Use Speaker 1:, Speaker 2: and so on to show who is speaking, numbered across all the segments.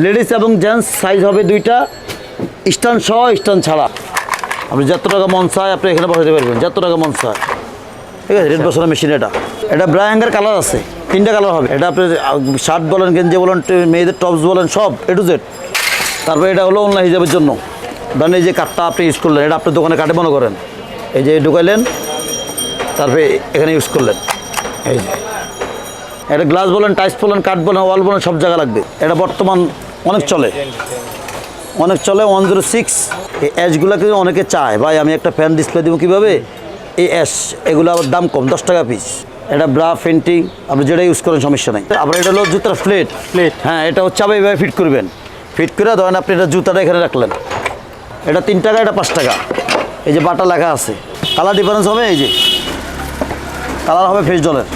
Speaker 1: Ladies এবং gents size হবে দুইটা। স্টান সহ স্টান ছাড়া। আপনি যত টাকা মন চায় আপনি এখানে বসাতে পারবেন, যত টাকা মন চায়। ঠিক আছে রেড বসানো মেশিন এটা। এটা ব্রা হ্যাঙ্গার কালার আছে, তিনটা কালার হবে। এটা আপনি শার্ট বলেন, গেঞ্জি বলেন মেয়েদের টপস বলেন, সব এ টু জেড তারপরে এটা হলো অনলাইন হিসাবের জন্য। ধরেন এই যে কাঠটা আপনি ইউজ করলেন, এটা আপনার দোকানে কাটে মনে করেন। এই যে ঢুকাইলেন, তারপরে এখানে ইউজ করলেন। এই যে। এটা গ্লাস বলেন টাইস বলেন কাঠ বলেন ওয়াল বলেন সব জায়গা লাগবে। এটা বর্তমান অনেক চলে। অনেক চলে ওয়ান জিরো সিক্স এই অ্যাশগুলোকে অনেকে চায়। ভাই আমি একটা ফ্যান ডিসপ্লে দেবো কীভাবে? এই অ্যাশ এগুলো আবার দাম কম দশ টাকা পিস এটা ব্রা ফেন্টিং আপনি যেটা ইউজ করেন সমস্যা নেই। আবার এটা হলো জুতার প্লেট
Speaker 2: প্লেট
Speaker 1: হ্যাঁ এটা হচ্ছে আবার এইভাবে ফিট করবেন। ফিট করে ধরেন আপনি এটা জুতাটা এখানে রাখলেন। এটা তিন টাকা এটা পাঁচ টাকা। এই যে বাটা লেখা আছে। কালার ডিফারেন্স হবে এই যে। কালার হবে ফ্রেশ জলের।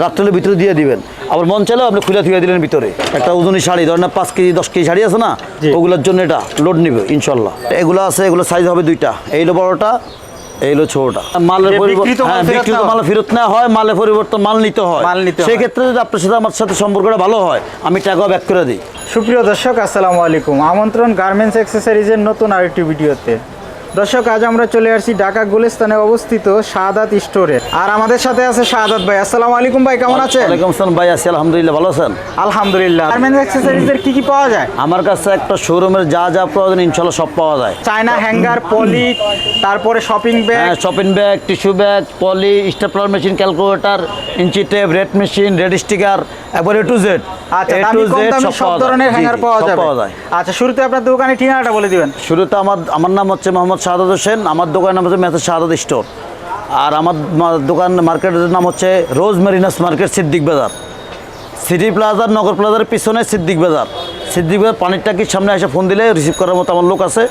Speaker 1: রাত্রের ভিতরে দিয়ে দিবেন। আবার মন চাইলেও আপনি খুলে থুয়ে দিলেন ভিতরে। একটা ওজনী শাড়ি ধরেন পাঁচ কেজি দশ কেজি শাড়ি আছে না। ওগুলোর জন্য এটা লোড নিবে ইনশাল্লাহ। এগুলো আছে এগুলো সাইজ হবে দুইটা। এই হলো বড়টা এই হলো ছোটটা। মালের পরিবর্তন
Speaker 2: বিক্রিত মাল
Speaker 1: হ্যাঁ
Speaker 2: ফেরত নেওয়া
Speaker 1: হয়। মালের পরিবর্তন মাল নিতে হয়।
Speaker 2: মাল নিতে হয়।
Speaker 1: সেই ক্ষেত্রে যদি আপনার সাথে আমার সাথে সম্পর্কটা ভালো হয় আমি টাকাও ব্যাক করে দিই।
Speaker 2: সুপ্রিয় দর্শক আসসালামু আলাইকুম। আমন্ত্রণ গার্মেন্টস অ্যাক্সেসরিজের নতুন আরেকটি ভিডিওতে। দর্শক আজ আমরা চলে আসছি ঢাকা গুলিস্তানে অবস্থিত শাহাদাত স্টোরে। আর আমাদের সাথে আছে শাহাদাত ভাই। আসসালামু আলাইকুম ভাই কেমন আছেন?
Speaker 1: ওয়ালাইকুম আসসালাম ভাই আছি আলহামদুলিল্লাহ ভালো আছেন?
Speaker 2: আলহামদুলিল্লাহ। গার্মেন্টস অ্যাক্সেসরিজের কি কি পাওয়া যায়?
Speaker 1: আমার কাছে একটা শোরুমের যা যা প্রয়োজন ইনশাল্লাহ সব পাওয়া যায়।
Speaker 2: চায়না হ্যাঙ্গার পলি তারপরে শপিং ব্যাগ
Speaker 1: হ্যাঁ shopping bag tissue bag poly stapler machine calculator inch tape red machine red sticker একবার এ টু জেড
Speaker 2: আচ্ছা
Speaker 1: এ টু জেড সব
Speaker 2: ধরনের হ্যাঙ্গার পাওয়া
Speaker 1: যায়।
Speaker 2: আচ্ছা শুরুতে আপনার দোকানের ঠিকানাটা বলে দিবেন।
Speaker 1: শুরুতে আমার আমার নাম হচ্ছে মোহাম্মদ শাহাদ হোসেন, আমার দোকানের নাম হচ্ছে মেথড শাহাদ স্টোর। আর আমার দোকান মার্কেটের নাম হচ্ছে রোজ মেরিনাস মার্কেট, সিদ্দিক বাজার। সিটি প্লাজার, নগর প্লাজার পিছনে সিদ্দিক বাজার। সিদ্দিক বাজার পানির টাকির সামনে এসে ফোন দিলে রিসিভ করার মতো আমার লোক আছে।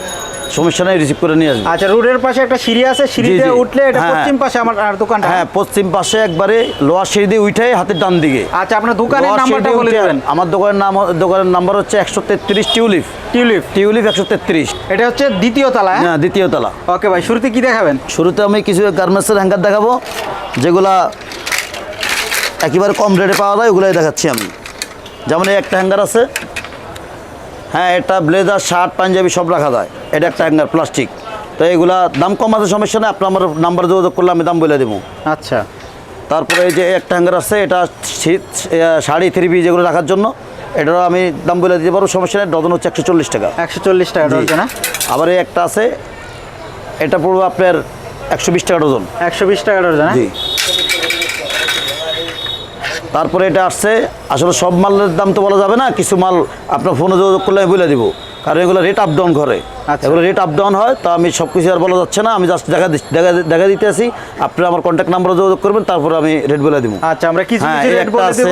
Speaker 1: সমস্যা নেই রিসিভ করে নিয়ে আসবে।
Speaker 2: আচ্ছা রোডের পাশে একটা সিঁড়ি আছে সিঁড়িতে উঠলে এটা
Speaker 1: হ্যাঁ,
Speaker 2: পশ্চিম পাশে আমার আর দোকানটা।
Speaker 1: হ্যাঁ পশ্চিম পাশে একবারে লোয়ার সিঁড়ি দিয়ে উঠে হাতের ডান দিকে।
Speaker 2: আচ্ছা আপনার দোকানের নাম্বারটা বলে দিবেন।
Speaker 1: আমার দোকানের নাম দোকানের নাম্বার হচ্ছে একশো তেত্রিশ টিউলিপ।
Speaker 2: টিউলিপ।
Speaker 1: টিউলিপ একশো তেত্রিশ।
Speaker 2: এটা হচ্ছে দ্বিতীয় তলা হ্যাঁ?
Speaker 1: হ্যাঁ দ্বিতীয় তলা।
Speaker 2: ওকে ভাই শুরুতে কি দেখাবেন?
Speaker 1: শুরুতে আমি কিছু গার্মেন্টসের হ্যাঙ্গার দেখাবো যেগুলা একেবারে কম রেটে পাওয়া যায় ওগুলোই দেখাচ্ছি আমি। যেমন এই একটা হ্যাঙ্গার আছে হ্যাঁ এটা ব্লেজার শার্ট পাঞ্জাবি সব রাখা যায়। এটা একটা হ্যাঙ্গার প্লাস্টিক তো এগুলা দাম কম আছে সমস্যা নেই। আপনার আমার নাম্বার যোগাযোগ করলে আমি দাম বলে দেবো।
Speaker 2: আচ্ছা।
Speaker 1: তারপরে এই যে একটা হ্যাঙ্গার আছে এটা শীত শাড়ি থ্রি পিস যেগুলো রাখার জন্য। এটারও আমি দাম বলে দিতে পারব সমস্যা নেই। ডজন হচ্ছে একশো চল্লিশ টাকা।
Speaker 2: একশো চল্লিশ টাকা। ডজন
Speaker 1: আবার এই একটা আছে এটা পড়ব আপনার একশো বিশ টাকা ডজন।
Speaker 2: একশো বিশ টাকা ডজন হ্যাঁ?
Speaker 1: জি। তারপরে এটা আসছে আসলে সব মালের দাম তো বলা যাবে না কিছু মাল আপনার ফোনে যোগাযোগ করলে আমি বলে দিব। কারণ এগুলো রেট আপ ডাউন করে।
Speaker 2: আচ্ছা।
Speaker 1: এগুলো রেট আপ ডাউন হয় তো আমি সব কিছু আর বলা যাচ্ছে না আমি জাস্ট দেখা দেখা দেখা দিতে আসি। আপনি আমার কন্ট্যাক্ট নাম্বারে যোগাযোগ করবেন তারপরে আমি রেট বলে দিব।
Speaker 2: আচ্ছা আমরা কিছু
Speaker 1: হ্যাঁ এই একটা আছে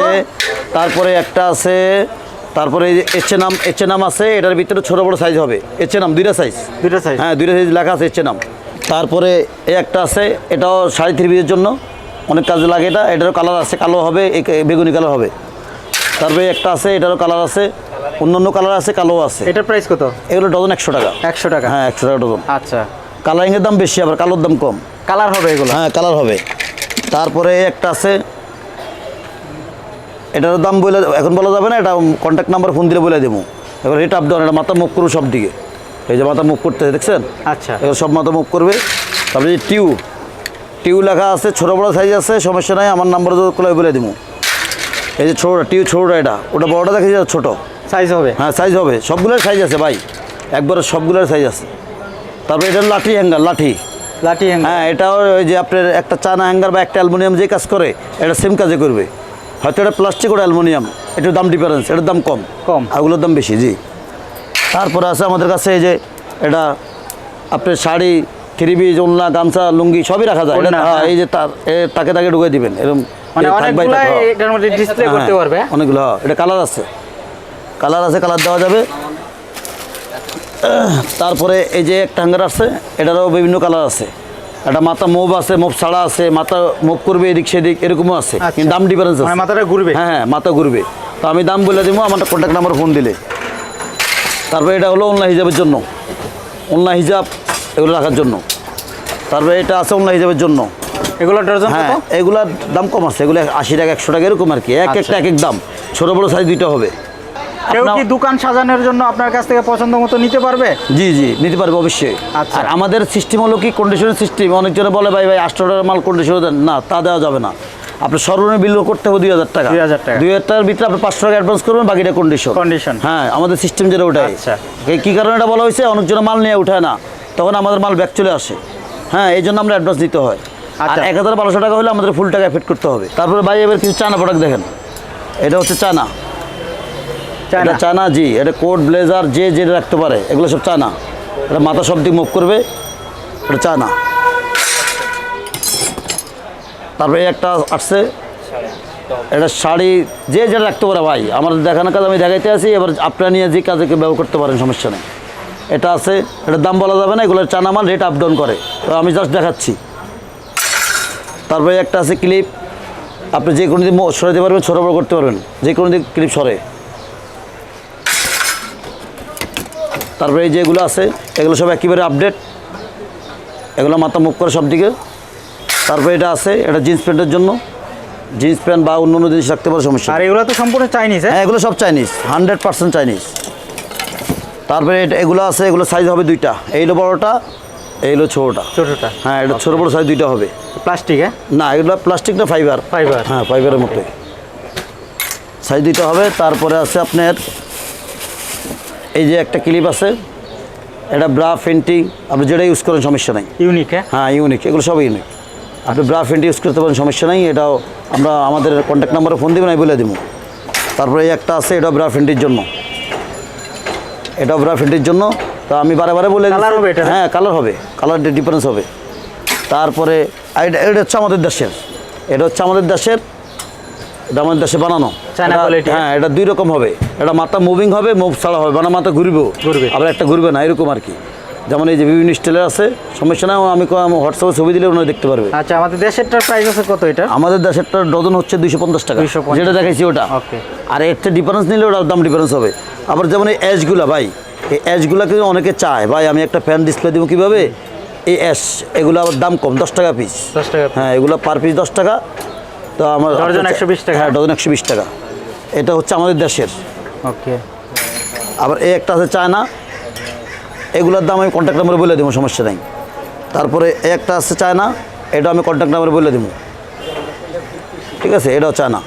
Speaker 1: তারপরে একটা আছে তারপরে এইচ নাম এইচ নাম আছে এটার ভিতরে ছোট বড় সাইজ হবে। এইচ নাম দুইটা সাইজ
Speaker 2: দুইটা সাইজ
Speaker 1: হ্যাঁ দুইটা সাইজ লেখা আছে এইচ নাম তারপরে এই একটা আছে এটাও সাড়ে থ্রি পিসের জন্য। অনেক কাজে লাগে এটা এটারও কালার আছে কালো হবে বেগুনি কালার হবে। তারপরে একটা আছে এটারও কালার আছে অন্যান্য কালার আছে কালো আছে।
Speaker 2: এটার প্রাইস কত?
Speaker 1: এগুলো ডজন একশো টাকা।
Speaker 2: একশো টাকা?
Speaker 1: হ্যাঁ একশো টাকা ডজন
Speaker 2: আচ্ছা।
Speaker 1: কালারিংয়ের দাম বেশি আবার কালোর দাম কম।
Speaker 2: কালার হবে এগুলো?
Speaker 1: হ্যাঁ কালার হবে। তারপরে একটা আছে এটার দাম বলে এখন বলা যাবে না এটা কন্ট্যাক্ট নাম্বার ফোন দিলে বলে দেবো। এবার রেট আপ ডাউন এটা মাথা মুখ করুন সব দিকে এই যে মাথা মুখ করতে দেখছেন?
Speaker 2: আচ্ছা।
Speaker 1: এবার সব মাথা মুখ করবে। তারপরে যে টিউ লেখা আছে ছোটো বড়ো সাইজ আছে সমস্যা নাই আমার নাম্বার করলে বলে দেবো এই যে ছোটোটা টিউ ছোটোটা এটা ওটা বড়টা দেখে যাচ্ছে ছোটো।
Speaker 2: সাইজ হবে।
Speaker 1: হ্যাঁ সাইজ হবে সবগুলোর সাইজ আছে ভাই একবারে সবগুলোর সাইজ আছে। তারপরে এটা লাঠি হ্যাঙ্গার লাঠি।
Speaker 2: লাঠি হ্যাঙ্গার
Speaker 1: হ্যাঁ এটাও ওই যে আপনার একটা চানা হ্যাঙ্গার বা একটা অ্যালুমিনিয়াম যে কাজ করে এটা সেম কাজে করবে। হয়তো এটা প্লাস্টিক ওটা অ্যালুমিনিয়াম এটার দাম ডিফারেন্স এটার দাম কম।
Speaker 2: কম।
Speaker 1: ওগুলোর দাম বেশি জি। তারপরে আছে আমাদের কাছে এই যে এটা আপনার শাড়ি থ্রি পিস ওলনা গামছা লুঙ্গি সবই রাখা যায়। হ্যাঁ,
Speaker 2: হ্যাঁ।
Speaker 1: এই যে তার তাকে তাকে ঢুকে দিবেন। এরকম
Speaker 2: মানে অনেকগুলো
Speaker 1: হ্যাঁ। অনেকগুলো এটা কালার আছে। কালার আছে কালার দেওয়া যাবে। তারপরে এই যে একটা হ্যাঙ্গার আছে এটারও বিভিন্ন কালার আছে। একটা মাথা মুভ আছে মুভ ছাড়া আছে মাথা মুভ করবে এদিক সেদিক এরকমও আছে।
Speaker 2: আচ্ছা।
Speaker 1: কিন্তু দাম ডিফারেন্স
Speaker 2: মানে
Speaker 1: আছে
Speaker 2: মাথাটা ঘুরবে।
Speaker 1: হ্যাঁ হ্যাঁ মাথা ঘুরবে। তো আমি দাম বলে দিব আমার কন্ট্যাক্ট নাম্বার ফোন দিলে। তারপরে এটা হলো অনলাইন হিসাবের জন্য। অনলাইন হিসাব এগুলো রাখার জন্য। তারপরে এটা আছে অন্য হিসাবের জন্য।
Speaker 2: এগুলো ডজন
Speaker 1: হ্যাঁ এগুলার দাম কম আছে। এগুলো আশি টাকা একশো টাকা এরকম আর কি। এক। একটা এক এক দাম। ছোটো বড়ো সাইজ দুইটা হবে।
Speaker 2: কেউ কি দোকান সাজানোর জন্য আপনার কাছ থেকে পছন্দ মতো নিতে পারবে?
Speaker 1: জি জি নিতে পারবে অবশ্যই।
Speaker 2: আচ্ছা।
Speaker 1: আর আমাদের সিস্টেম হলো কি কন্ডিশনের সিস্টেম অনেকজনে বলে ভাই ভাই আটশো টাকার মাল কন্ডিশনে দেন। না তা দেওয়া যাবে না। আপনি সর্বনিম্ন বিল করতে হবে দুই হাজার টাকা।
Speaker 2: 2000 টাকা।
Speaker 1: দুই হাজার টাকার ভিতরে আপনি পাঁচশো টাকা অ্যাডভান্স করবেন বাকিটা কন্ডিশন
Speaker 2: কন্ডিশন
Speaker 1: হ্যাঁ আমাদের সিস্টেম যেটা ওটাই।
Speaker 2: আচ্ছা।
Speaker 1: কী কারণে এটা বলা হয়েছে? অনেকজন মাল নিয়ে উঠায় না। তখন আমাদের মাল ব্যাক চলে আসে। হ্যাঁ এই জন্য আমরা অ্যাডভান্স দিতে হয়। আর
Speaker 2: আচ্ছা।
Speaker 1: এক হাজার বারোশো টাকা হলে আমাদের ফুল টাকা ফিট করতে হবে। তারপরে ভাই এবার কিছু চানা প্রোডাক্ট দেখেন। এটা হচ্ছে চানা এটা চানা জি। এটা কোট ব্লেজার যে যেটা রাখতে পারে এগুলো সব চানা এটা মাথা সব দিক মুভ করবে। এটা চানা তারপরে একটা আসছে। এটা শাড়ি যে যেটা রাখতে পারে ভাই। আমার দেখানো কাজ আমি দেখাইতে আসি। এবার আপনারা নিয়ে যে কাজে ব্যবহার করতে পারেন সমস্যা নেই। এটা আছে এটার দাম বলা যাবে না এগুলোর চানা মাল রেট আপ ডাউন করে। তো আমি জাস্ট দেখাচ্ছি। তারপরে একটা আছে ক্লিপ আপনি যে কোনো দিন সরাতে পারবেন ছোটো বড় করতে পারবেন। যে কোনো দিন ক্লিপ সরে। তারপরে এই যেগুলো আছে এগুলো সব একেবারে আপডেট এগুলো মাথা মুখ করে সব দিকে তারপরে এটা আছে এটা জিন্স প্যান্টের জন্য। জিন্স প্যান্ট বা অন্য অন্য জিনিস রাখতে পারে সমস্যা
Speaker 2: আর এগুলো তো সম্পূর্ণ চাইনিজ হ্যাঁ?
Speaker 1: হ্যাঁ এগুলো সব চাইনিজ হান্ড্রেড পার্সেন্ট চাইনিজ তারপরে এগুলো আছে এগুলো সাইজ হবে দুইটা। এই হলো বড়োটা এইলো ছোটোটা।
Speaker 2: ছোটটা।
Speaker 1: ছোটটা হ্যাঁ এটা ছোটো বড়ো সাইজ দুইটা হবে।
Speaker 2: প্লাস্টিক হ্যাঁ?
Speaker 1: না এগুলো প্লাস্টিক না ফাইবার
Speaker 2: ফাইবার
Speaker 1: হ্যাঁ ফাইবারের মতোই। সাইজ দিতে হবে তারপরে আছে আপনার এই যে একটা ক্লিপ আছে। এটা ব্রা ফেন্টি আপনি যেটা ইউজ করেন সমস্যা নাই।
Speaker 2: ইউনিক হ্যাঁ?
Speaker 1: হ্যাঁ ইউনিক এগুলো সব ইউনিক আপনি ব্রা ফেন্টি ইউজ করতে পারেন সমস্যা নাই। এটাও আমরা আমাদের কন্ট্যাক্ট নাম্বারে ফোন দেবেন আমি বলে দেবো। তারপরে এই একটা আছে এটা ব্রা ফেন্টির জন্য। ব্রা ফেন্টির জন্য। তো আমি বারে বারে বলে কালার
Speaker 2: হবে এটা?
Speaker 1: হ্যাঁ কালার হবে। কালার ডিফারেন্স হবে। তারপরে এটা এটা হচ্ছে আমাদের দেশের। এটা হচ্ছে আমাদের দেশের এটা আমাদের দেশে বানানো। এটা- হ্যাঁ এটা দুই রকম হবে। এটা মাথা মুভিং হবে মুভ ছাড়া হবে। মানে মাথা ঘুরবে।
Speaker 2: ঘুরবে।
Speaker 1: আবার একটা ঘুরবে না এরকম আর কি। যেমন এই যে বিভিন্ন স্টাইলের আছে সমস্যা নাই আমি হোয়াটসঅ্যাপে ছবি দিলে ওনারা দেখতে পারবে।
Speaker 2: আচ্ছা আমাদের দেশেরটার প্রাইস আছে কত এটা?
Speaker 1: আমাদের দেশেরটার ডজন হচ্ছে দুইশো পঞ্চাশ টাকা।
Speaker 2: 250
Speaker 1: যেটা দেখাইছি ওটা।
Speaker 2: ওকে।
Speaker 1: আর একটা ডিফারেন্স নিলে ওটার দাম ডিফারেন্স হবে। আবার যেমন এই অ্যাশগুলা ভাই এই অ্যাশগুলা কিন্তু অনেকে চায় ভাই আমি একটা ফ্যান ডিসপ্লে দেবো কীভাবে? এই অ্যাশ এগুলো আবার দাম কম দশ টাকা পিস
Speaker 2: দশ টাকা
Speaker 1: হ্যাঁ এগুলো পার পিস দশ টাকা। তো আমার
Speaker 2: ডজন 120 টাকা।
Speaker 1: হ্যাঁ ডজন একশো বিশ টাকা। এটা হচ্ছে আমাদের দেশের।
Speaker 2: ওকে।
Speaker 1: আবার এই একটা আছে চায়না এগুলোর দাম আমি কন্ট্যাক্ট নাম্বারে বলে দেবো সমস্যা নেই। তারপরে একটা একটা চায় চায়না এটা আমি কন্ট্যাক্ট নাম্বারে বলে দেবো। ঠিক আছে এটাও চায়না।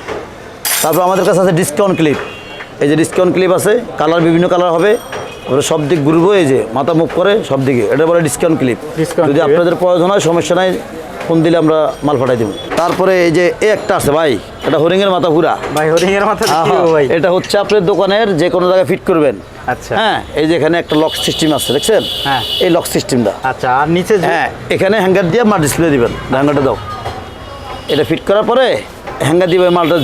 Speaker 1: তারপর আমাদের কাছে আছে ডিসকাউন্ট ক্লিপ এই যে ডিসকাউন্ট ক্লিপ আছে কালার বিভিন্ন কালার হবে। ওরা সব দিক ঘুরবো এই যে মাথা মুখ করে সব দিকে। এটা বলে ডিসকাউন্ট ক্লিপ যদি আপনাদের প্রয়োজন হয় সমস্যা নাই। ফোন দিলে আমরা মাল পাঠাই দেবো। তারপরে এই যে এই একটা আছে ভাই এটা হরিংয়ের মাথা ঘুরা
Speaker 2: ভাই হরিং এর মাথা ভাই?
Speaker 1: এটা হচ্ছে আপনার দোকানের যে কোনো জায়গায় ফিট করবেন।
Speaker 2: আচ্ছা।
Speaker 1: হ্যাঁ এই যে এখানে একটা লক সিস্টেম আছে দেখছেন?
Speaker 2: হ্যাঁ।
Speaker 1: এই লক সিস্টেমটা
Speaker 2: আচ্ছা আর নিচে
Speaker 1: হ্যাঁ এখানে হ্যাঙ্গার দিয়ে মাল ডিসপ্লে দিবেন হ্যাঙ্গারটা দাও। এটা ফিট করার পরে হ্যাঙ্গার দিয়ে মালটা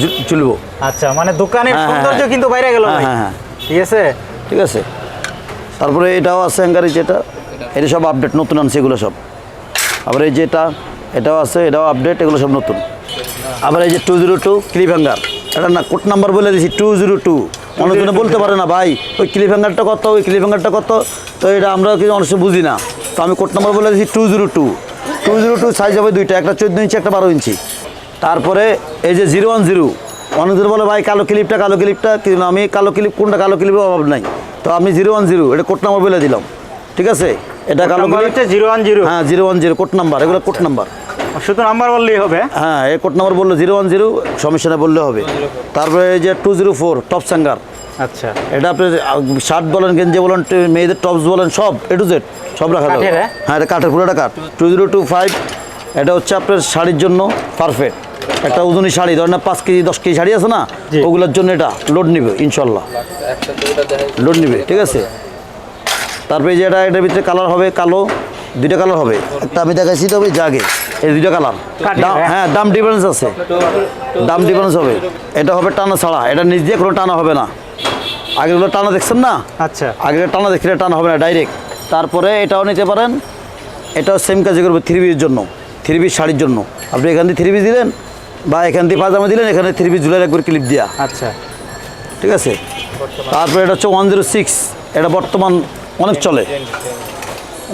Speaker 2: আচ্ছা মানে দোকানের
Speaker 1: হ্যাঁ, হ্যাঁ,
Speaker 2: সৌন্দর্য
Speaker 1: হ্যাঁ।
Speaker 2: কিন্তু বাইরে গেল
Speaker 1: হ্যাঁ, হ্যাঁ।
Speaker 2: ঠিক আছে?
Speaker 1: ঠিক আছে। তারপরে এটাও আছে হ্যাঙ্গারে যেটা এটা। সব আপডেট নতুন আনছে এগুলো সব। আবার এই যেটা এটাও আছে এটাও আপডেট এগুলো সব নতুন। আবার এই যে two zero two clip hanger এটা না কোড নাম্বার বলে দিয়েছি টু জিরো টু অনেকজনে বলতে পারে না ভাই ওই ক্লিপ হ্যাঙ্গারটা কত ওই ক্লিপ হ্যাঙ্গারটা কত? তো এটা আমরা কিন্তু অনেক বুঝি না। তো আমি কোড নাম্বার বলে দিয়েছি two zero two two zero two size হবে দুইটা একটা চোদ্দ ইঞ্চি একটা বারো ইঞ্চি। তারপরে এই যে জিরো ওয়ান জিরো অনেকজন বলে ভাই কালো ক্লিপটা কালো ক্লিপটা কিন্তু আমি কালো ক্লিপ কোনটা কালো ক্লিপের অভাব নাই। তো আমি জিরো ওয়ান জিরো এটা কোড নাম্বার বলে দিলাম। ঠিক আছে? এটা কালো
Speaker 2: number
Speaker 1: clip
Speaker 2: zero one zero
Speaker 1: হ্যাঁ zero one zero code number এগুলো কোড নাম্বার
Speaker 2: শুধু নাম্বার বললেই হবে।
Speaker 1: হ্যাঁ এই কোড নাম্বার বলল জিরো ওয়ান জিরো সমস্যা নেই বললে হবে। তারপরে এই যে two zero four top hanger
Speaker 2: আচ্ছা।
Speaker 1: এটা আপনি শার্ট বলেন গেঞ্জি বলেন মেয়েদের টপস বলেন সব এ টু জেড সব রাখা যাবে।
Speaker 2: হ্যাঁ?
Speaker 1: হ্যাঁ এটা কাঠের পুরোটা কাঠ। টু জিরো টু ফাইভ এটা হচ্ছে আপনার শাড়ির জন্য পারফেক্ট একটা ওজনী শাড়ি ধরেন না পাঁচ কেজি দশ কেজি শাড়ি আছে না ওগুলোর জন্য এটা লোড নিবে ইনশাল্লাহ। লোড নিবে ঠিক আছে? তারপরে যে এটা এটার ভিতরে কালার হবে কালো দুইটা কালার হবে। একটা আমি দেখাইছি তবে জাগে। এই দুইটা কালার
Speaker 2: হ্যাঁ।
Speaker 1: দাম ডিফারেন্স আছে। দাম ডিফারেন্স হবে। এটা হবে টানা ছাড়া। এটা নিচ দিয়ে কোনো টানা হবে না। আগেরগুলো টানা দেখছেন না?
Speaker 2: আচ্ছা।
Speaker 1: আগে টানা দেখলে টানা হবে না ডাইরেক্ট তারপরে এটাও নিতে পারেন। এটাও সেম কাজে করবে থ্রি পিসের জন্য। থ্রি পিস শাড়ির জন্য। আপনি এখান দিয়ে থ্রি পিস দিলেন বা এখান দিয়ে পাজামা দিলেন এখানে থ্রি পিস ঝুলে একবার ক্লিপ দিয়া।
Speaker 2: আচ্ছা।
Speaker 1: ঠিক আছে? তারপরে এটা হচ্ছে ওয়ান জিরো সিক্স এটা বর্তমান অনেক চলে।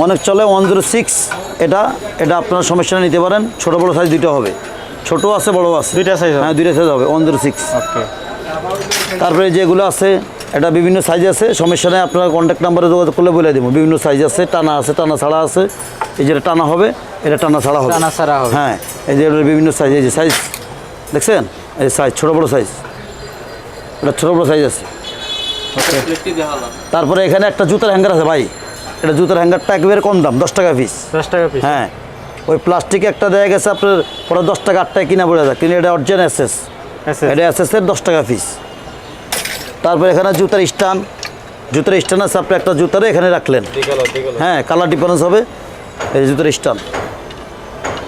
Speaker 1: অনেক চলে ওয়ান জিরো সিক্স এটা এটা আপনারা সমস্যা নিতে পারেন। ছোটো বড়ো সাইজ দুটো হবে। ছোটো আছে বড়ো আছে।
Speaker 2: দুইটা সাইজ
Speaker 1: হ্যাঁ দুইটা সাইজ হবে ওয়ান জিরো সিক্স তারপরে যেগুলো আছে এটা বিভিন্ন সাইজ আছে সমস্যা নেই আপনার কন্ট্যাক্ট নাম্বারে যোগাযোগ করলে বলে দেবো। বিভিন্ন সাইজ আছে টানা আছে টানা ছাড়া আছে। এই যেটা টানা হবে এটা টানা ছাড়া হবে।
Speaker 2: টানা ছাড়া হবে।
Speaker 1: হ্যাঁ এই যে বিভিন্ন সাইজ এই যে সাইজ দেখছেন? এই সাইজ ছোটো বড়ো সাইজ এটা ছোটো বড়ো সাইজ আছে। তারপরে এখানে একটা জুতার হ্যাঙ্গার আছে ভাই। এটা জুতার হ্যাঙ্গারটা একেবারে কম দাম দশ টাকা পিস
Speaker 2: দশ টাকা পিস
Speaker 1: হ্যাঁ ওই প্লাস্টিকে একটা দেয়া গেছে আপনার পরে দশ টাকা আট টাকা কিনা পড়ে যায় কিন্তু এটা অরিজিনাল এসএস এটা এসএসের দশ টাকা পিস তারপর এখানে জুতার স্টান জুতার স্টান আছে আপনি একটা জুতারে এখানে রাখলেন। হ্যাঁ কালার ডিফারেন্স হবে এই জুতার স্টান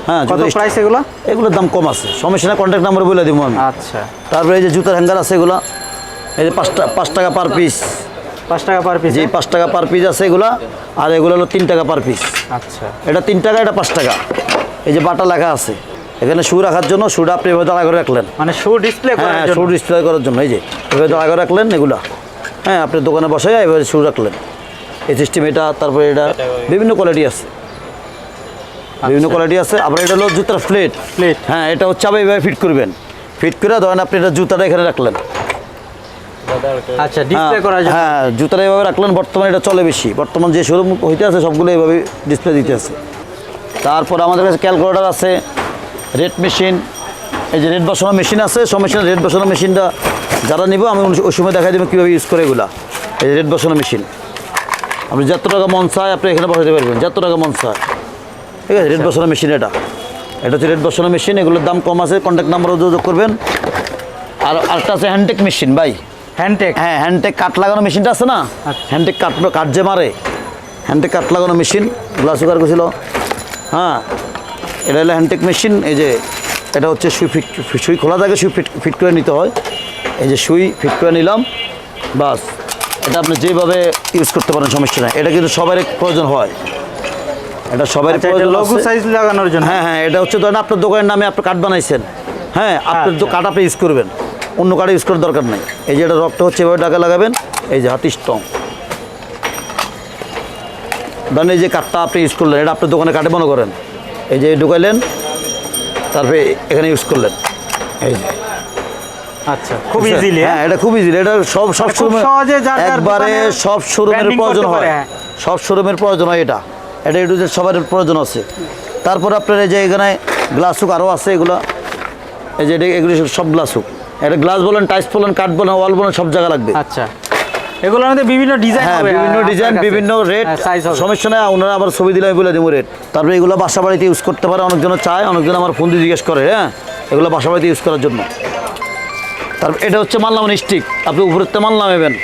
Speaker 1: হ্যাঁ
Speaker 2: কত
Speaker 1: জুতার
Speaker 2: প্রাইস এগুলো?
Speaker 1: এগুলোর দাম কম আছে সমস্যা না কন্ট্যাক্ট নাম্বার বলে দিব আমি।
Speaker 2: আচ্ছা।
Speaker 1: তারপরে এই যে জুতার হ্যাঙ্গার আছে এগুলো এই যে পাঁচ টাকা পাঁচ টাকা পার পিস
Speaker 2: পাঁচ টাকা পার পিস
Speaker 1: যে পাঁচ টাকা পার পিস আছে এগুলা আর এগুলো হলো তিন টাকা পার পিস
Speaker 2: আচ্ছা।
Speaker 1: এটা তিন টাকা এটা পাঁচ টাকা। এই যে বাটা লেখা আছে এখানে শু রাখার জন্য শুটা আপনি এভাবে দাঁড়া করে রাখলেন।
Speaker 2: মানে শু ডিসপ্লে
Speaker 1: হ্যাঁ শু ডিসপ্লে করার জন্য এই যে এভাবে দাঁড়া করে রাখলেন এগুলা। হ্যাঁ আপনি দোকানে বসে এভাবে শু রাখলেন। এই সিস্টেম এটা তারপরে এটা বিভিন্ন কোয়ালিটি আছে। বিভিন্ন কোয়ালিটি আছে। আবার এটা হলো জুতার প্লেট
Speaker 2: Plate।
Speaker 1: হ্যাঁ এটা হচ্ছে আবার এইভাবে ফিট করবেন। ফিট করে ধরেন আপনি এটা জুতাটা এখানে রাখলেন।
Speaker 2: আচ্ছা ডিসপ্লে করার জন্য।
Speaker 1: হ্যাঁ জুতাটা এইভাবে রাখলেন বর্তমানে এটা চলে বেশি। বর্তমান যে শোরুম হইতে আছে সবগুলো এইভাবে ডিসপ্লে দিতে আছে। তারপর আমাদের কাছে ক্যালকুলেটার আছে রেড মেশিন এই যে রেড বসানো মেশিন আছে সমস্যা রেড বসানো মেশিনটা যারা নিব আমি ওই- ওই সময় দেখাই দেবো কীভাবে ইউজ করে এগুলা। এই রেড বসানো মেশিন আপনি যত টাকা মন চায় আপনি এখানে বসাতে পারবেন যত টাকা মন চায়। ঠিক আছে রেড বসানো মেশিন এটা। এটা হচ্ছে রেড বসানো মেশিন এগুলোর দাম কম আছে কন্ট্যাক্ট নাম্বারও যোগাযোগ করবেন। আর আরেকটা আছে হ্যান্ডটেক মেশিন ভাই।
Speaker 2: হ্যান্ডটেক
Speaker 1: হ্যাঁ হ্যান্ডটেক কাট লাগানো মেশিনটা আছে না। হ্যান্ডটেক কাট কাট যে মারে হ্যান্ডটেক কাট লাগানো মেশিন গ্লাস সুগার করছিল। হ্যাঁ এটা হলো হ্যান্ডটেক মেশিন এই যে এটা হচ্ছে সুই ফিট সুই খোলা থাকে সুই ফিট ফিট করে নিতে হয়। এই যে সুই ফিট করে নিলাম বাস। এটা আপনি যেভাবে ইউজ করতে পারেন সমস্যা নেই। এটা কিন্তু সবারই প্রয়োজন হয়। এটা সবারই
Speaker 2: আচ্ছা
Speaker 1: প্রয়োজন
Speaker 2: লঘু সাইজ লাগানোর জন্য?
Speaker 1: হ্যাঁ হ্যাঁ এটা হচ্ছে ধরেন আপনার দোকানের নামে আপনি কাঠ বানাইছেন। হ্যাঁ আপনার তো
Speaker 2: আচ্ছা।
Speaker 1: কাঠ আপনি ইউজ করবেন। অন্য কাঠ ইউজ করার দরকার নেই। এই যে এটা রক্ত হচ্ছে এভাবে টাকা লাগাবেন এই যে হাতি স্টং ধরেন এই যে কাঠটা আপনি ইউজ করলেন এটা আপনার দোকানে কাঠে মনে করেন। এই যে ঢুকাইলেন তারপরে এখানে ইউজ করলেন। এই যে।
Speaker 2: আচ্ছা খুব ইজিলি
Speaker 1: হ্যাঁ? এটা খুব ইজিলি এটা সব সব শোরুমে একবারে সব শোরুমের প্রয়োজন হয়।
Speaker 2: হ্যাঁ।
Speaker 1: সব শোরুমের প্রয়োজন হয় এটা। এটা একটু সবার প্রয়োজন আছে। তারপর আপনার এই যে এখানে গ্লাসুক আরও আছে এগুলো। এই যে এগুলো সব গ্লাসুক এটা গ্লাস বলেন টাইস বলেন কাঠ বলেন ওয়াল বলেন সব জায়গা লাগবে।
Speaker 2: আচ্ছা। এগুলোর মধ্যে বিভিন্ন ডিজাইন
Speaker 1: হ্যাঁ
Speaker 2: হবে
Speaker 1: বিভিন্ন ডিজাইন বিভিন্ন রেট
Speaker 2: হ্যাঁ,
Speaker 1: সমস্যা নেই ওনারা আবার ছবি দিলে আমি বলে দেবো রেট তারপরে এগুলো বাসা বাড়িতে ইউজ করতে পারে অনেকজন চায় অনেকজন আমার ফোন দিয়ে জিজ্ঞেস করে হ্যাঁ? এগুলো বাসা বাড়িতে ইউজ করার জন্য। তারপর এটা হচ্ছে মাল নামান স্টিক আপনি উপরের তে মাল নামাবেন।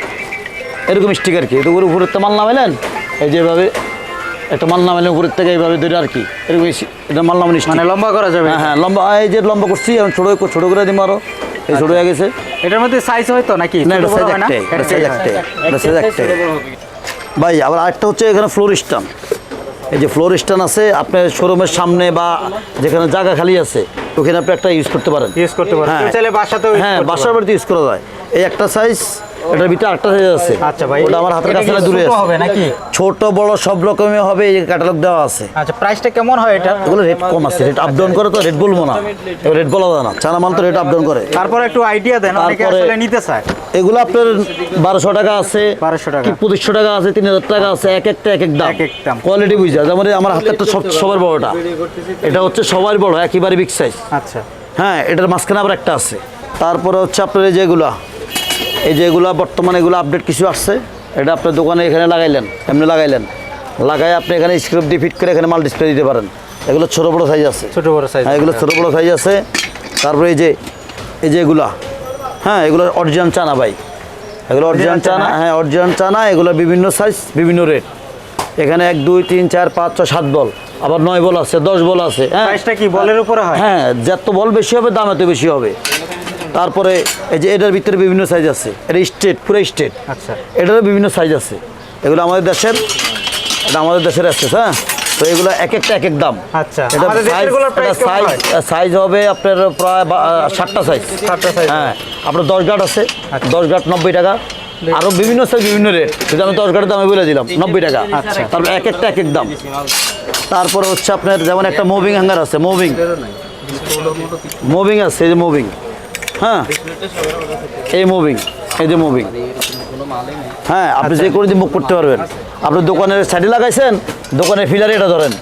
Speaker 1: এরকম স্টিক আর কি। এটা উপরে উপরের তে মাল নামাইলেন এই যেভাবে একটা মাল নামাইলেন উপরের থেকে এইভাবে ধরে আর কি। এরকম এটা মাল নামান স্টিক
Speaker 2: মানে লম্বা করা যাবে।
Speaker 1: হ্যাঁ হ্যাঁ লম্বা এই যে লম্বা করছি আমি ছোটো ছোটো করে দিব আরও এই ছোট হয়ে গেছে।
Speaker 2: এটার মধ্যে সাইজ হয়তো নাকি?
Speaker 1: না এটা সাইজ একটাই এটা সাইজ একটাই এটা সাইজ একটাই ভাই আবার আরেকটা হচ্ছে এখানে ফ্লোর এই যে ফ্লোর আছে আপনার শোরুমের সামনে বা যেখানে জায়গা খালি আছে ওখানে আপনি একটা ইউজ করতে পারেন।
Speaker 2: ইউজ করতে পারেন। হ্যাঁ। বাসাতেও
Speaker 1: হ্যাঁ বাসার বাড়িতে ইউজ করা যায়। এই একটা সাইজ এটার ভিতরে আরেকটা সাইজ আছে।
Speaker 2: আচ্ছা ভাই
Speaker 1: ওটা আমার হাতের কাছে দূরে আছে।
Speaker 2: হবে নাকি?
Speaker 1: ছোট বড় সব রকমের হবে এই ক্যাটালগ দেওয়া আছে।
Speaker 2: আচ্ছা প্রাইসটা কেমন হয় এটা?
Speaker 1: এগুলো রেট কম আছে রেট আপ ডাউন করে তো রেট বলব না। রেট বলা যায় না চানা মাল তো রেট আপ ডাউন করে।
Speaker 2: তারপর একটু আইডিয়া দেন অনেকে আসলে নিতে চায়।
Speaker 1: এগুলো আপনার বারোশো টাকা আছে
Speaker 2: 1200 টাকা।
Speaker 1: পঁচিশশো টাকা আছে তিন হাজার টাকা আছে এক একটা এক এক দাম।
Speaker 2: এক এক দাম।
Speaker 1: কোয়ালিটি বুঝা যেমন আমার হাতেরটা সব সবার বড়টা। এটা হচ্ছে সবার বড় একেবারে বিগ সাইজ
Speaker 2: আচ্ছা।
Speaker 1: হ্যাঁ এটার মাঝখানে আবার একটা আছে। তারপরে হচ্ছে আপনার এই যেগুলা এই যেগুলা বর্তমানে এগুলো আপডেট কিছু আসছে এটা আপনার দোকানে এখানে লাগাইলেন এমনি লাগাইলেন। লাগাই আপনি এখানে স্ক্রিপ্ট দিয়ে ফিট করে এখানে মাল ডিসপ্লে দিতে পারেন। এগুলো ছোটো বড়ো সাইজ আছে।
Speaker 2: ছোটো বড়ো সাইজ
Speaker 1: হ্যাঁ এগুলো ছোটো বড়ো সাইজ আছে। তারপরে এই যে এই যে এগুলা হ্যাঁ এগুলো অরিজিনাল চানা ভাই। এগুলো অরিজিনাল চানা? হ্যাঁ অরিজিনাল চানা এগুলো বিভিন্ন সাইজ বিভিন্ন রেট এখানে এক দুই তিন চার পাঁচ ছয় সাত বল। আবার নয় বল আছে দশ বল আছে হ্যাঁ।
Speaker 2: কি বলের উপরে হয়?
Speaker 1: হ্যাঁ যত বল বেশি হবে দাম এত বেশি হবে। তারপরে এই যে এটার ভিতরে বিভিন্ন সাইজ আছে। এটা স্টেট পুরো স্টেট
Speaker 2: আচ্ছা।
Speaker 1: এটারও বিভিন্ন সাইজ আছে। এগুলো আমাদের দেশের এটা আমাদের দেশের আছে হ্যাঁ? তো এগুলো এক একটা এক এক দাম।
Speaker 2: আচ্ছা।
Speaker 1: এটা সাইজ সাইজ হবে আপনার প্রায় ষাটটা সাইজ। হ্যাঁ আপনার দশ গাট আছে।
Speaker 2: আচ্ছা।
Speaker 1: দশ গাট নব্বই টাকা। আরও বিভিন্ন সাইজ বিভিন্ন রেট আমি দশ গাটের দামে বলে দিলাম নব্বই টাকা।
Speaker 2: আচ্ছা।
Speaker 1: তারপর এক একটা এক এক দাম। তারপর হচ্ছে আপনার যেমন একটা মুভিং হ্যাঙ্গার আছে মুভিং মুভিং আছে এই যে মুভিং হ্যাঁ। এই মুভিং এই যে মুভিং হ্যাঁ আপনি যে কোনো দিন বুক করতে পারবেন। আপনি দোকানের সাইডে লাগাইছেন দোকানের ফিলারে এটা ধরেন।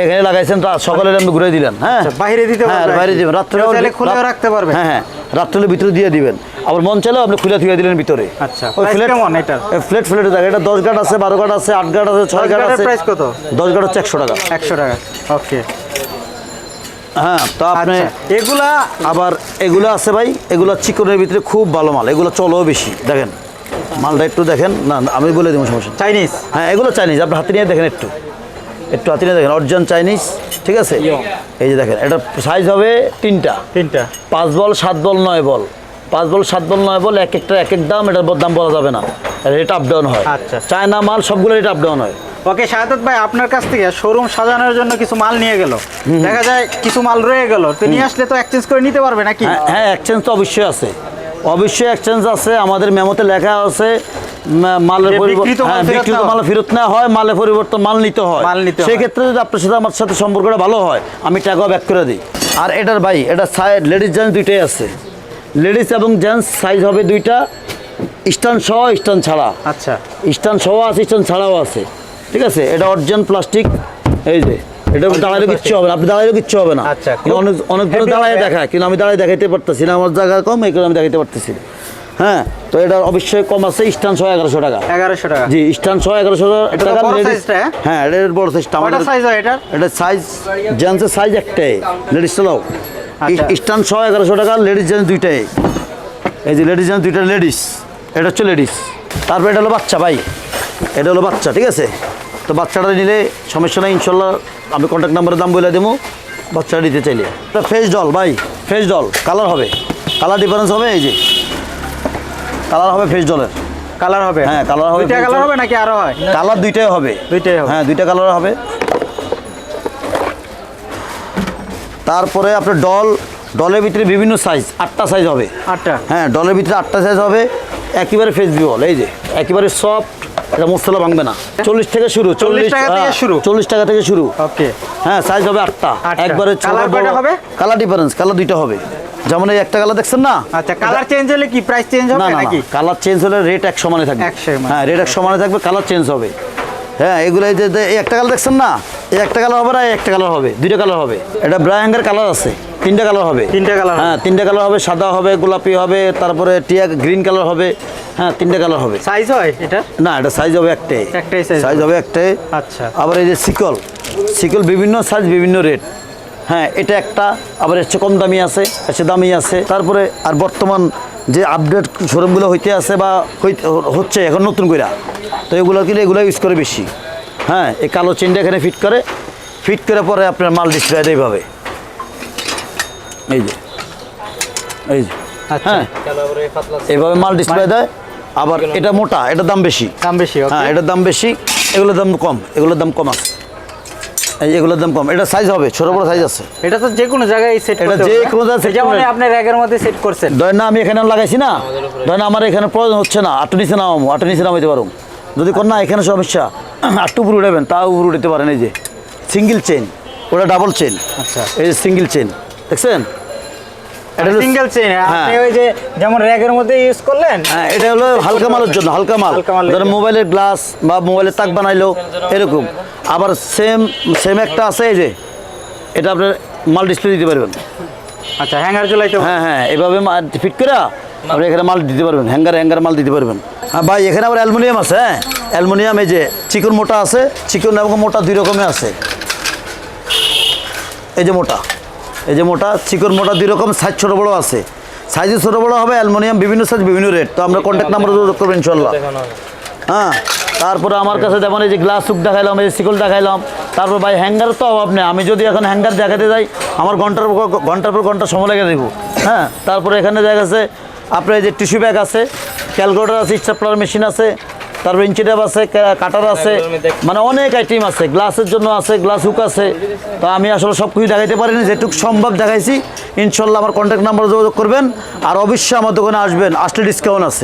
Speaker 1: এখানে লাগাইছেন সকালে আপনি ঘুরে দিলেন হ্যাঁ।
Speaker 2: আচ্ছা, বাইরে দিতে
Speaker 1: হ্যাঁ বাইরে দিবেন। রাত্রে
Speaker 2: খুলেও রাখতে পারবে।
Speaker 1: হ্যাঁ হ্যাঁ রাত্রে ভিতরে দিয়ে দিবেন। আবার মন চাইলেও আপনি খুলে থুয়ে দিলেন ভিতরে।
Speaker 2: আচ্ছা, কেমন এটার?
Speaker 1: ফ্লেট ফ্লেট থাকে এটা দশ গাট আছে বারো গাট আছে আট গাট আছে ছয় গাট আছে।
Speaker 2: price কত?
Speaker 1: দশ গাট হচ্ছে একশো টাকা।
Speaker 2: একশো টাকা ওকে।
Speaker 1: হ্যাঁ তো আপনি
Speaker 2: আচ্ছা। এগুলা
Speaker 1: আবার এগুলো আছে ভাই এগুলো চিকনের ভিতরে খুব ভালো মাল এগুলো চলেও বেশি দেখেন। মালটা একটু দেখেন না আমি বলে দেবো সমস্যা
Speaker 2: চাইনিজ?
Speaker 1: হ্যাঁ এগুলো চাইনিজ আপনি হাতে নিয়ে দেখেন একটু। একটু হাতে নিয়ে দেখেন অরিজিনাল চাইনিজ ঠিক আছে? এই যে দেখেন এটা সাইজ হবে তিনটা।
Speaker 2: তিনটা।
Speaker 1: পাঁচ বল সাত বল নয় বল। পাঁচ বল সাত বল নয় বল এক একটা এক এক দাম এটার দাম বলা যাবে না। রেট আপ ডাউন হয়।
Speaker 2: আচ্ছা।
Speaker 1: চায়না মাল সবগুলো রেট আপ ডাউন হয়।
Speaker 2: ওকে শাহাদাত ভাই আপনার কাছ থেকে শোরুম সাজানোর জন্য কিছু মাল নিয়ে গেল। দেখা যায় কিছু মাল রয়ে গেল। তো নিয়ে আসলে তো এক্সচেঞ্জ করে নিতে পারবে নাকি?
Speaker 1: হ্যাঁ হ্যাঁ এক্সচেঞ্জ তো অবশ্যই আছে। অবশ্যই এক্সচেঞ্জ আছে আমাদের মেমোতে লেখা আছে মালের
Speaker 2: বিক্রিত মাল
Speaker 1: হ্যাঁ
Speaker 2: ফেরত নেওয়া
Speaker 1: হয় মালের পরিবর্তন মাল নিতে হয়।
Speaker 2: মাল নিতে হয়।
Speaker 1: সেক্ষেত্রে যদি আপনার সাথে আমার সাথে সম্পর্কটা ভালো হয় আমি টাকাও ব্যাক করে দিই। আর এটার ভাই এটা সাইড লেডিস জেন্টস দুইটাই আছে। লেডিস এবং জেন্টস সাইজ হবে দুইটা। স্টান সহ স্টান ছাড়া।
Speaker 2: আচ্ছা।
Speaker 1: স্টান সহ আছে স্টান ছাড়াও আছে। ঠিক আছে? এটা অরিজিনাল প্লাস্টিক। এই যে এটা দাঁড়ালে কিচ্ছু হবে না আপনি দাঁড়ালে কিচ্ছু হবে না।
Speaker 2: আচ্ছা,
Speaker 1: কিন্তু অনেক অনেক দাঁড়ায়। দেখায় কিন্তু আমি দাঁড়ায় দেখাইতে পারতেছি না আমার জায়গা কম এই কারণে আমি দেখাইতে পারতেছি না। হ্যাঁ তো এটা অবশ্যই কম আছে স্টান ছয় এগারোশো টাকা।
Speaker 2: এগারোশো টাকা।
Speaker 1: জি স্টান সহ এগারোশো টাকা
Speaker 2: হ্যাঁ?
Speaker 1: হ্যাঁ এটার বড় সাইজটা আমাদের
Speaker 2: সাইজ হয় এটার?
Speaker 1: এটা সাইজ জেন্টসের সাইজ একটাই লেডিস চালাও। স্টান সহ এগারোশো টাকা লেডিস জেন্টস দুইটাই। এই যে লেডিস জেন্টস দুইটা লেডিস এটা হচ্ছে লেডিস তারপর এটা হলো বাচ্চা ভাই। এটা হলো বাচ্চা ঠিক আছে? তো বাচ্চাটা নিলে সমস্যা নেই ইনশাল্লাহ আমি কন্ট্যাক্ট নাম্বারের দাম বলে দেবো বাচ্চাটা নিতে চাইলে। এটা ফেস ডল ভাই ফেস ডল কালার হবে। কালার ডিফারেন্স হবে এই যে। কালার হবে ফেস ডলের
Speaker 2: কালার হবে?
Speaker 1: হ্যাঁ, কালার হবে,
Speaker 2: দুইটা। কালার হবে নাকি আরও হয়?
Speaker 1: কালার দুইটাই হবে।
Speaker 2: দুইটাই হবে।
Speaker 1: হ্যাঁ দুইটা কালার হবে। তারপরে আপনার ডল ডলের ভিতরে বিভিন্ন সাইজ আটটা সাইজ হবে।
Speaker 2: আটটা?
Speaker 1: হ্যাঁ ডলের ভিতরে আটটা সাইজ হবে। একেবারে ফেস বল এই যে। একেবারে সফট এটা মশলা ভাঙবে না। চল্লিশ থেকে শুরু
Speaker 2: 40 টাকা থেকে শুরু?
Speaker 1: চল্লিশ টাকা থেকে শুরু।
Speaker 2: ওকে।
Speaker 1: হ্যাঁ সাইজ হবে আটটা। একবারে
Speaker 2: হবে?
Speaker 1: কালার ডিফারেন্স কালার দুইটা হবে। যেমন এই একটা কালার দেখছেন না?
Speaker 2: আচ্ছা কালার চেঞ্জ হলে কি প্রাইস চেঞ্জ হবে নাকি?
Speaker 1: কালার চেঞ্জ হলে রেট এক সমানে থাকবে। হ্যাঁ রেট এক সমানে থাকবে কালার চেঞ্জ হবে। হ্যাঁ এগুলো এই যে একটা কালার দেখছেন না? এই একটা কালার হবে না একটা কালার হবে। দুইটা কালার হবে। এটা ব্রায়াঙ্গের কালার আছে। তিনটা কালার হবে।
Speaker 2: তিনটা কালার
Speaker 1: হ্যাঁ তিনটা কালার হবে সাদা হবে গোলাপি হবে তারপরে টিয়া গ্রিন কালার হবে। হ্যাঁ তিনটা কালার হবে।
Speaker 2: সাইজ হয় এটা?
Speaker 1: না এটা সাইজ হবে একটাই।
Speaker 2: একটাই size
Speaker 1: সাইজ হবে একটাই।
Speaker 2: আচ্ছা।
Speaker 1: আবার এই যে সিকল সিকল বিভিন্ন সাইজ বিভিন্ন রেট হ্যাঁ এটা একটা আবার এর চেয়ে কম দামি আছে এর চেয়ে দামি আছে। তারপরে আর বর্তমান যে আপডেট শোরুমগুলো হইতে আছে বা হচ্ছে এখন নতুন করে তো এগুলো কিনে এগুলো ইউজ করে বেশি। হ্যাঁ এই কালো চেনটা এখানে ফিট করে ফিট করে পরে আপনার মাল ডিসপ্লে এইভাবে। এই যে। এই যে।
Speaker 2: আচ্ছা।
Speaker 1: হ্যাঁ। এইভাবে মাল ডিসপ্লে দেয় আবার এটা মোটা এটার দাম বেশি।
Speaker 2: দাম বেশি
Speaker 1: হ্যাঁ এটার দাম বেশি এগুলোর দাম কম এগুলোর দাম কম আছে। এই এগুলোর দাম কম। এটা সাইজ হবে ছোট বড় সাইজ আছে।
Speaker 2: এটা তো যে কোনো জায়গায় সেট
Speaker 1: এটা যে কোনো জায়গায়
Speaker 2: যেমন আপনি র্যাগের মধ্যে সেট করছেন।
Speaker 1: ধরেন না আমি এখানে লাগাইছি না। ধরেন আমার এখানে প্রয়োজন হচ্ছে না আটটু নিচে নামাবো আটটু নিচে নামাইতে পারো যদি কোন না এখানে সমস্যা। আটটু উপরে উঠাবেন তাও উপরে উঠাতে পারেন এই যে। সিঙ্গেল চেন ওটা ডাবল চেন
Speaker 2: আচ্ছা।
Speaker 1: এই যে সিঙ্গেল চেন দেখছেন? এটা
Speaker 2: সিঙ্গেল চেইন
Speaker 1: হ্যাঁ।
Speaker 2: আপনি ওই যে যেমন র্যাগের মধ্যে ইউজ করলেন
Speaker 1: হ্যাঁ এটা হলো হালকা মালের জন্য হালকা মাল। ধরেন মোবাইলের গ্লাস বা মোবাইলের তাক বানাইলো এরকম। আবার সেম সেম একটা আছে এই যে এটা আপনার মাল ডিসপ্লে দিতে পারবেন।
Speaker 2: আচ্ছা হ্যাঙ্গার।
Speaker 1: হ্যাঁ হ্যাঁ এভাবে ফিট করে আপনি এখানে মাল দিতে পারবেন হ্যাঙ্গার হ্যাঙ্গার মাল দিতে পারবেন। হ্যাঁ ভাই এখানে আবার অ্যালুমিনিয়াম আছে হ্যাঁ? অ্যালুমিনিয়াম এই যে চিকন মোটা আছে চিকন এবং মোটা দুই রকমের আছে। এই যে মোটা। এই যে মোটা চিকন মোটা দুই রকম সাইজ ছোটো বড়ো আছে। সাইজে ছোটো বড়ো হবে অ্যালুমিনিয়াম বিভিন্ন সাইজ বিভিন্ন রেট তো আমরা কন্ট্যাক্ট নাম্বার যোগাযোগ করবেন ইনশাল্লাহ হ্যাঁ তারপরে আমার কাছে যেমন এই যে গ্লাস সুক দেখাইলাম এই যে শিকল দেখাইলাম তারপর ভাই হ্যাঙ্গার তো অভাব নেই। আমি যদি এখন হ্যাঙ্গার দেখাতে যাই আমার ঘণ্টার পর ঘণ্টার পর ঘণ্টা সময় লেগে দেবো হ্যাঁ তারপরে এখানে দেখা গেছে আপনার এই যে টিস্যু ব্যাগ আছে ক্যালকুলেটার আছে স্টাপলার মেশিন আছে তারপর ইঞ্চি ট্যাপ আছে কাটার আছে মানে অনেক আইটেম আছে গ্লাসের জন্য আছে গ্লাস হুক আছে। তো আমি আসলে সব কিছু দেখাইতে পারিনি যেটুকু সম্ভব দেখাইছি। ইনশাল্লাহ আমার কন্ট্যাক্ট নাম্বার যোগাযোগ করবেন আর অবশ্যই আমার দোকানে আসবেন আসলে ডিসকাউন্ট আছে।